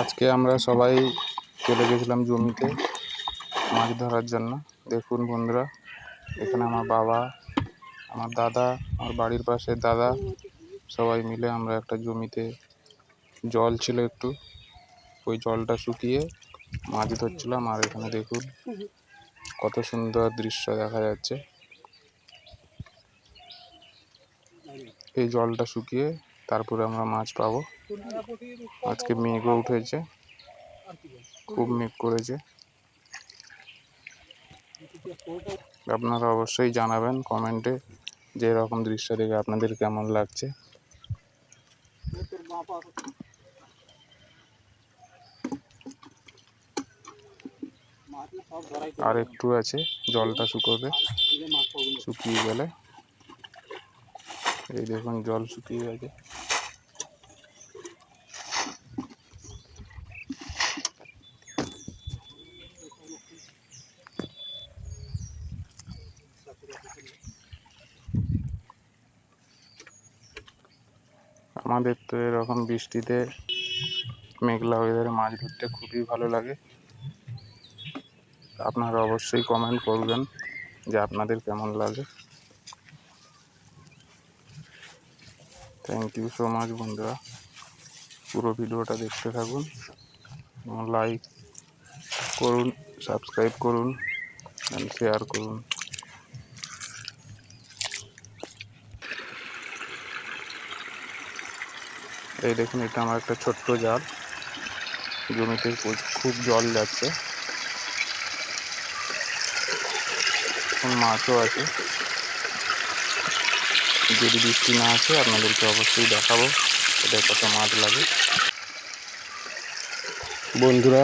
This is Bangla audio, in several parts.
আজকে আমরা সবাই চলে গেছিলাম জমিতে মাছ ধরার জন্য। দেখুন বন্ধুরা, এখানে আমার বাবা, আমার দাদা, আমার বাড়ির পাশে দাদা, সবাই মিলে আমরা একটা জমিতে জল ছিল একটু। ওই জলটা শুকিয়ে মাছ ধরছিলাম, আর এখানে দেখুন কত সুন্দর দৃশ্য দেখা যাচ্ছে। এই জলটা শুকিয়ে তারপরে আমরা মাছ পাবো। আজকে মেঘও উঠেছে। খুব মেঘ করেছে। আপনারা অবশ্যই জানাবেন কমেন্টে যে এরকম দৃশ্য দেখে আপনাদের কেমন লাগছে। আর একটু আছে, জলটা শুকোবে, শুকিয়ে গেলে। এই দেখুন জল শুকিয়ে গেছে। আমাদের তো এরকম বৃষ্টিতে মেঘলা ওয়েদারে মাছ ধরতে খুবই ভালো লাগে। আপনারা অবশ্যই কমেন্ট করবেন যে আপনাদের কেমন লাগে। থ্যাংক ইউ সো মাচ বন্ধুরা। পুরো ভিডিওটা দেখতে থাকুন লাইক করুন সাবস্ক্রাইব করুন অ্যান্ড শেয়ার করুন। এই দেখুন, এটা আমার একটা ছোট্ট জাল। জমিতে খুব জল যাচ্ছে। মাছও আছে। যদি বৃষ্টি না আসে আপনাদেরকে অবশ্যই দেখাবো এটা কত মাছ লাগে। বন্ধুরা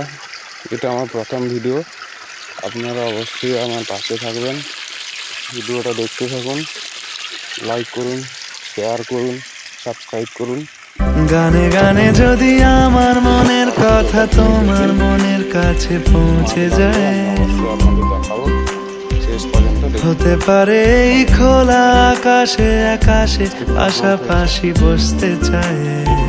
এটা আমার প্রথম ভিডিও। আপনারা অবশ্যই আমার পাশে থাকবেন। ভিডিওটা দেখতে থাকুন লাইক করুন শেয়ার করুন সাবস্ক্রাইব করুন। গানে গানে যদি আমার মনের কথা তোমার মনের কাছে পৌঁছে যায়। হতে পারে এই খোলা আকাশে আকাশে পাশাপাশি বসতে চায়।